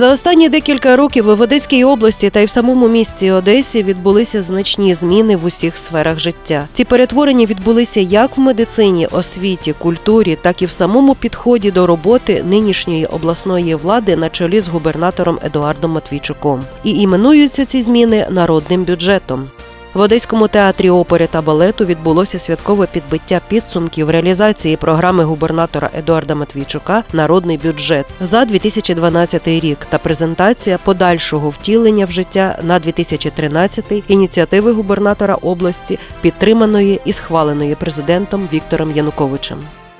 За останні декілька років в Одеській області та й в самому місті Одесі відбулися значні зміни в усіх сферах життя. Ці перетворення відбулися як в медицині, освіті, культурі, так і в самому підході до роботи нинішньої обласної влади на чолі з губернатором Едуардом Матвійчуком. І іменуються ці зміни народним бюджетом. В Одеському театрі опери та балету відбулося святкове підбиття підсумків реалізації програми губернатора Едуарда Матвійчука Народний бюджет за 2012 рік та презентація подальшого втілення в життя на 2013 ініціативи губернатора області, підтриманої і схваленої президентом Віктором Януковичем.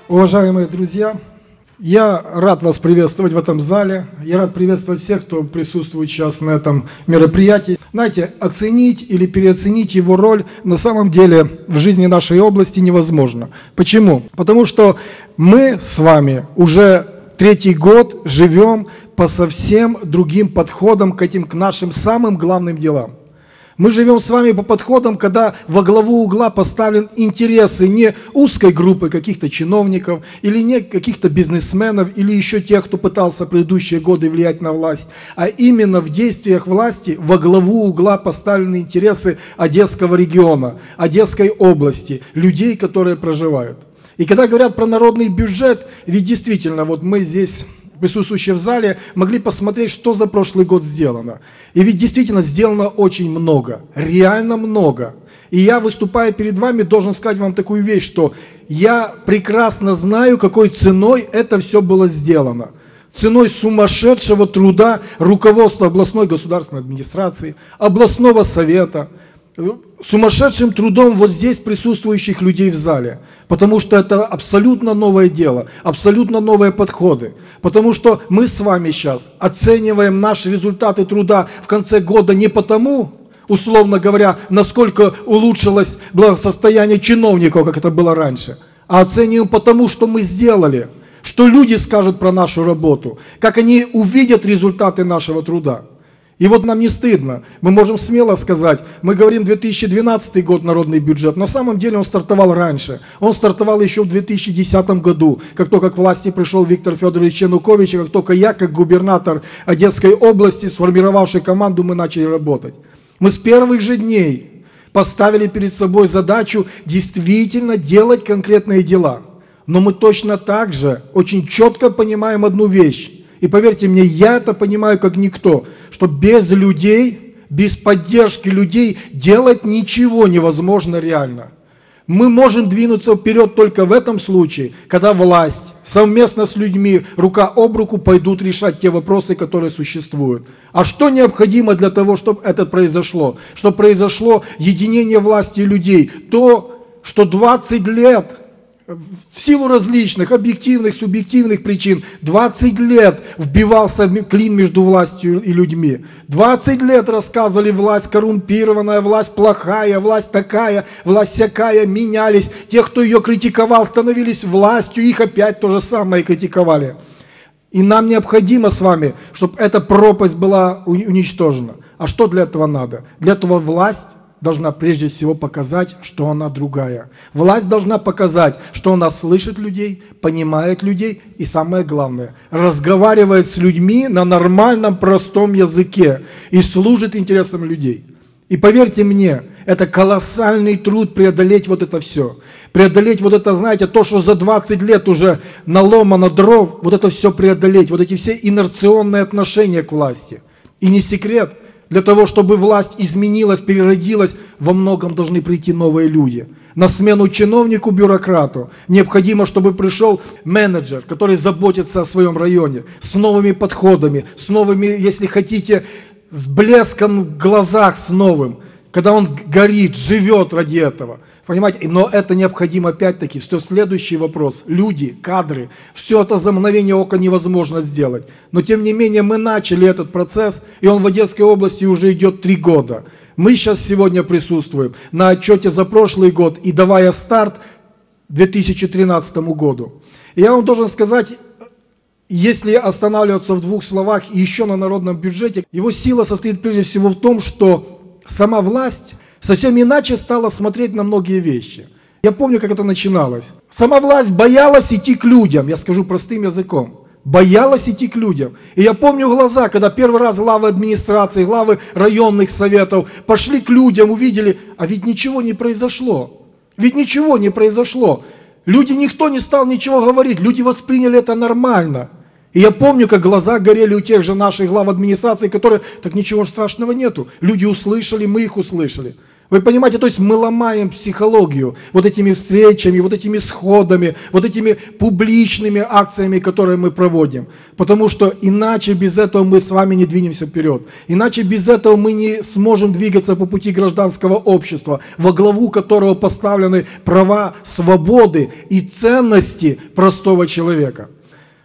Уважаемые друзья, я рад вас приветствовать в этом зале. Я рад приветствовать всех, кто присутствует сейчас на этом мероприятии. Знаете, оценить или переоценить его роль на самом деле в жизни нашей области невозможно. Почему? Потому что мы с вами уже третий год живем по совсем другим подходам к этим, к нашим самым главным делам. Мы живем с вами по подходам, когда во главу угла поставлен интересы не узкой группы каких-то чиновников, или не каких-то бизнесменов, или еще тех, кто пытался предыдущие годы влиять на власть, а именно в действиях власти во главу угла поставлены интересы Одесского региона, Одесской области, людей, которые проживают. И когда говорят про народный бюджет, ведь действительно, вот мы здесь присутствующие в зале, могли посмотреть, что за прошлый год сделано. И ведь действительно сделано очень много, реально много. И я, выступая перед вами, должен сказать вам такую вещь, что я прекрасно знаю, какой ценой это все было сделано. Ценой сумасшедшего труда руководства областной государственной администрации, областного совета, сумасшедшим трудом вот здесь присутствующих людей в зале. Потому что это абсолютно новое дело, абсолютно новые подходы. Потому что мы с вами сейчас оцениваем наши результаты труда в конце года не потому, условно говоря, насколько улучшилось благосостояние чиновников, как это было раньше, а оцениваем потому, что мы сделали, что люди скажут про нашу работу, как они увидят результаты нашего труда. И вот нам не стыдно. Мы можем смело сказать, мы говорим 2012 год народный бюджет. На самом деле он стартовал раньше. Он стартовал еще в 2010 году, как только к власти пришел Виктор Федорович Янукович, и как только я, как губернатор Одесской области, сформировавший команду, мы начали работать. Мы с первых же дней поставили перед собой задачу действительно делать конкретные дела. Но мы точно так же очень четко понимаем одну вещь. И поверьте мне, я это понимаю как никто, что без людей, без поддержки людей делать ничего невозможно реально. Мы можем двинуться вперед только в этом случае, когда власть совместно с людьми, рука об руку, пойдут решать те вопросы, которые существуют. А что необходимо для того, чтобы это произошло? Чтобы произошло единение власти и людей. То, что 20 лет в силу различных объективных, субъективных причин 20 лет вбивался клин между властью и людьми. 20 лет рассказывали власть коррумпированная, власть плохая, власть такая, власть всякая, менялись. Те, кто ее критиковал, становились властью, их опять то же самое критиковали. И нам необходимо с вами, чтобы эта пропасть была уничтожена. А что для этого надо? Для этого власть должна прежде всего показать, что она другая. Власть должна показать, что она слышит людей, понимает людей и самое главное, разговаривает с людьми на нормальном, простом языке и служит интересам людей. И поверьте мне, это колоссальный труд преодолеть вот это все. Преодолеть вот это, знаете, то, что за 20 лет уже наломано дров, вот это все преодолеть, вот эти все инерционные отношения к власти. И не секрет – для того, чтобы власть изменилась, переродилась, во многом должны прийти новые люди. На смену чиновнику, бюрократу необходимо, чтобы пришел менеджер, который заботится о своем районе, с новыми подходами, с новыми, если хотите, с блеском в глазах, с новым, когда он горит, живет ради этого – Понимаете, но это необходимо опять-таки, что следующий вопрос, люди, кадры, все это за мгновение ока невозможно сделать. Но тем не менее мы начали этот процесс, и он в Одесской области уже идет три года. Мы сейчас сегодня присутствуем на отчете за прошлый год и давая старт 2013 году. И я вам должен сказать, если останавливаться в двух словах еще на народном бюджете, его сила состоит прежде всего в том, что сама власть совсем иначе стала смотреть на многие вещи. Я помню, как это начиналось. Сама власть боялась идти к людям, я скажу простым языком. боялась идти к людям. И я помню глаза, когда первый раз главы администрации, главы районных советов пошли к людям, увидели, а ведь ничего не произошло. Ведь ничего не произошло. Люди, никто не стал ничего говорить, люди восприняли это нормально. И я помню, как глаза горели у тех же наших глав администрации, которые, так ничего страшного нету. Люди услышали, мы их услышали. Вы понимаете, то есть мы ломаем психологию вот этими встречами, вот этими сходами, вот этими публичными акциями, которые мы проводим. Потому что иначе без этого мы с вами не двинемся вперед. Иначе без этого мы не сможем двигаться по пути гражданского общества, во главу которого поставлены права, свободы и ценности простого человека.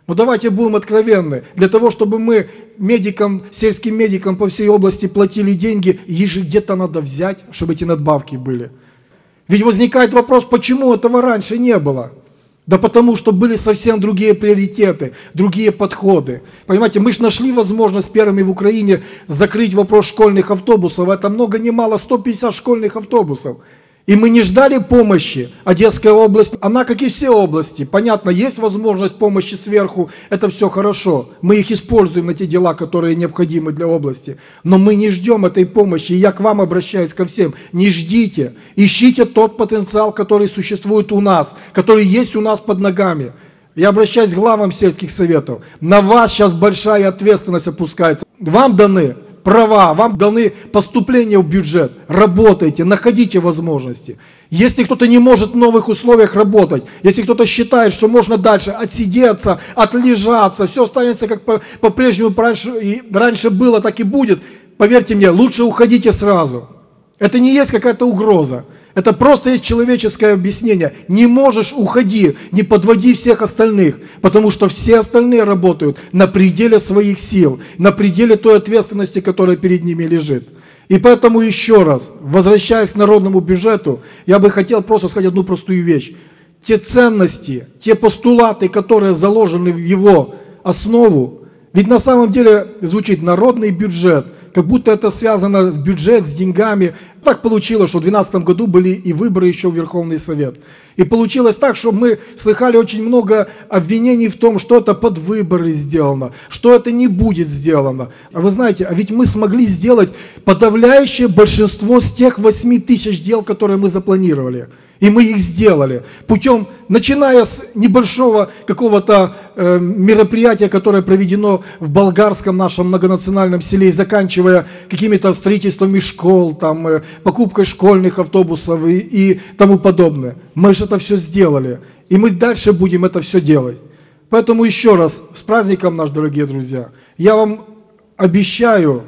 Но давайте будем откровенны. Для того, чтобы мы медикам, сельским медикам по всей области платили деньги, их же где-то надо взять, чтобы эти надбавки были. Ведь возникает вопрос, почему этого раньше не было? Да потому что были совсем другие приоритеты, другие подходы. Понимаете, мы же нашли возможность первыми в Украине закрыть вопрос школьных автобусов. Это много не мало, 150 школьных автобусов. И мы не ждали помощи. Одесская область, она как и все области. Понятно, есть возможность помощи сверху, это все хорошо. Мы их используем на те дела, которые необходимы для области. Но мы не ждем этой помощи. И я к вам обращаюсь ко всем. Не ждите. Ищите тот потенциал, который существует у нас, который есть у нас под ногами. Я обращаюсь к главам сельских советов. На вас сейчас большая ответственность опускается. Вам даны права, вам даны поступления в бюджет. Работайте, находите возможности. Если кто-то не может в новых условиях работать, если кто-то считает, что можно дальше отсидеться, отлежаться, все останется как по-прежнему раньше, и раньше было, так и будет, поверьте мне, лучше уходите сразу. Это не есть какая-то угроза. Это просто есть человеческое объяснение. Не можешь, уходи, не подводи всех остальных, потому что все остальные работают на пределе своих сил, на пределе той ответственности, которая перед ними лежит. И поэтому еще раз, возвращаясь к народному бюджету, я бы хотел просто сказать одну простую вещь. Те ценности, те постулаты, которые заложены в его основу, ведь на самом деле звучит народный бюджет, как будто это связано с бюджет, с деньгами. Так получилось, что в 2012 году были и выборы еще в Верховный Совет. И получилось так, что мы слыхали очень много обвинений в том, что это под выборы сделано, что это не будет сделано. А вы знаете, а ведь мы смогли сделать подавляющее большинство с тех 8 тысяч дел, которые мы запланировали. И мы их сделали путем, начиная с небольшого какого-то э, мероприятия, которое проведено в болгарском нашем многонациональном селе, и заканчивая какими-то строительствами школ, там, э, покупкой школьных автобусов и, и тому подобное. Мы же это все сделали. И мы дальше будем это все делать. Поэтому еще раз, с праздником наш, дорогие друзья. Я вам обещаю,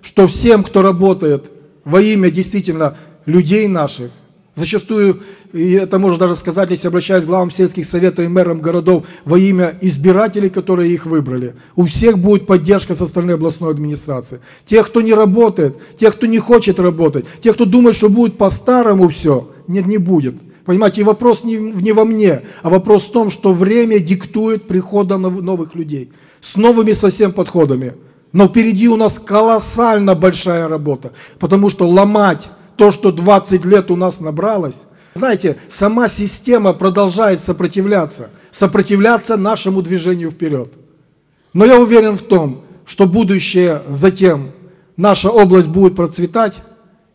что всем, кто работает во имя действительно людей наших, Зачастую, и это можно даже сказать, если обращаясь к главам сельских советов и мэрам городов во имя избирателей, которые их выбрали. У всех будет поддержка со стороны областной администрации. Тех, кто не работает, тех, кто не хочет работать, тех, кто думает, что будет по-старому все, нет, не будет. Понимаете, вопрос не, не во мне, а вопрос в том, что время диктует прихода новых людей с новыми совсем подходами. Но впереди у нас колоссально большая работа, потому что ломать то, что 20 лет у нас набралось, знаете, сама система продолжает сопротивляться, сопротивляться нашему движению вперед. Но я уверен в том, что будущее затем наша область будет процветать,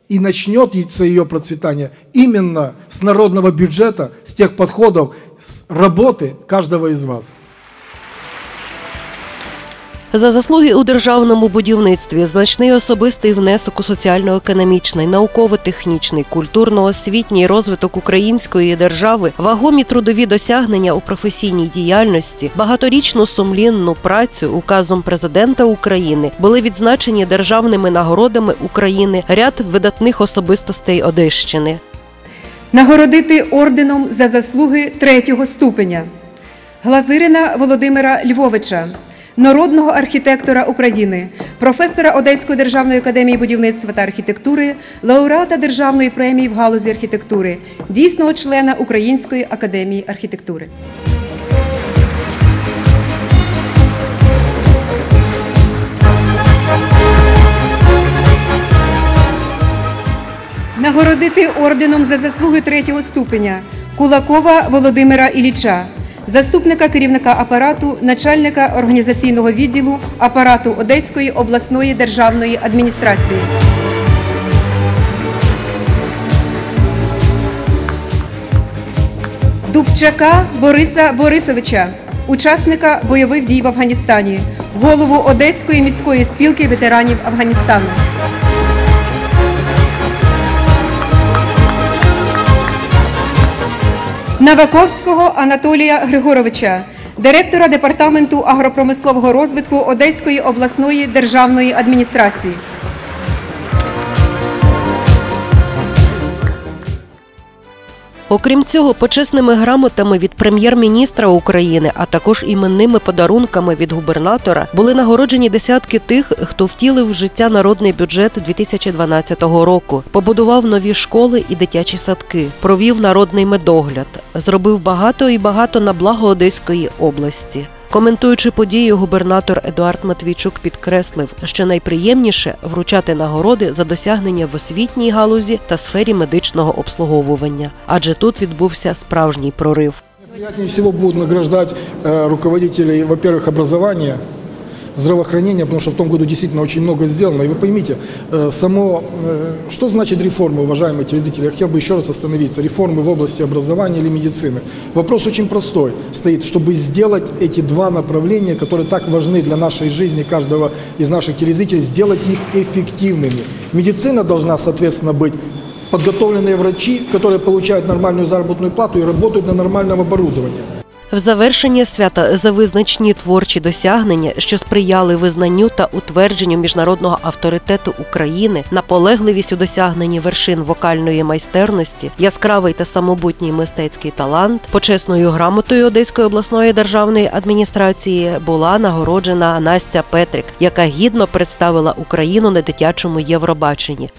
и начнется ее процветание именно с народного бюджета, с тех подходов, с работы каждого из вас. За заслуги у державному будівництві значний особистий внесок у соціально-економічний, науково-технічний, культурно-освітній розвиток української держави, вагомі трудові досягнення у професійній діяльності, багаторічну сумлінну працю указом президента України були відзначені державними нагородами України ряд видатних особистостей Одещини. Нагородити орденом за заслуги третього ступеня Глазирина Володимира Львовича народного архітектора України, професора Одеської державної академії будівництва та архітектури, лауреата державної премії в галузі архітектури, дійсного члена Української академії архітектури. Нагородити орденом за заслуги третього ступеня Кулакова Володимира Ілліча, заступника керівника апарату, начальника організаційного відділу апарату Одеської обласної державної адміністрації. Дубчака Бориса Борисовича, учасника бойових дій в Афганістані, голову Одеської міської спілки ветеранів Афганістану. Наваковського Анатолія Григоровича, директора департаменту агропромислового розвитку Одеської обласної державної адміністрації. Окрім цього, почесними грамотами від прем'єр-міністра України, а також іменними подарунками від губернатора були нагороджені десятки тих, хто втілив в життя народний бюджет 2012 року, побудував нові школи і дитячі садки, провів народний медогляд, зробив багато і багато на благо Одеської області. Коментуючи події, губернатор Едуард Матвійчук підкреслив, що найприємніше вручати нагороди за досягнення в освітній галузі та сфері медичного обслуговування, адже тут відбувся справжній прорив. Приятнее всего будут награждать э, руководителей, во-первых, образования, здравоохранения, потому что в том году действительно очень много сделано. И вы поймите, э, само, э, что значит реформы, уважаемые телезрители? Я хотел бы еще раз остановиться. Реформы в области образования или медицины. Вопрос очень простой стоит, чтобы сделать эти два направления, которые так важны для нашей жизни, каждого из наших телезрителей, сделать их эффективными. Медицина должна, соответственно, быть подготовленные врачи, которые получают нормальную заработную плату и работают на нормальном оборудовании. В завершення свята за визначні творчі досягнення, що сприяли визнанню та утвердженню міжнародного авторитету України, наполегливість у досягненні вершин вокальної майстерності, яскравий та самобутній мистецький талант, почесною грамотою Одеської обласної державної адміністрації була нагороджена Настя Петрик, яка гідно представила Україну на дитячому Євробаченні.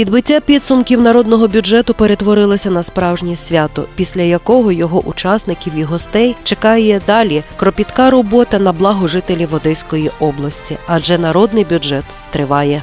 Підбиття підсумків народного бюджету перетворилося на справжнє свято, після якого його учасників і гостей чекає далі кропітка робота на благо жителів Одеської області, адже народний бюджет триває.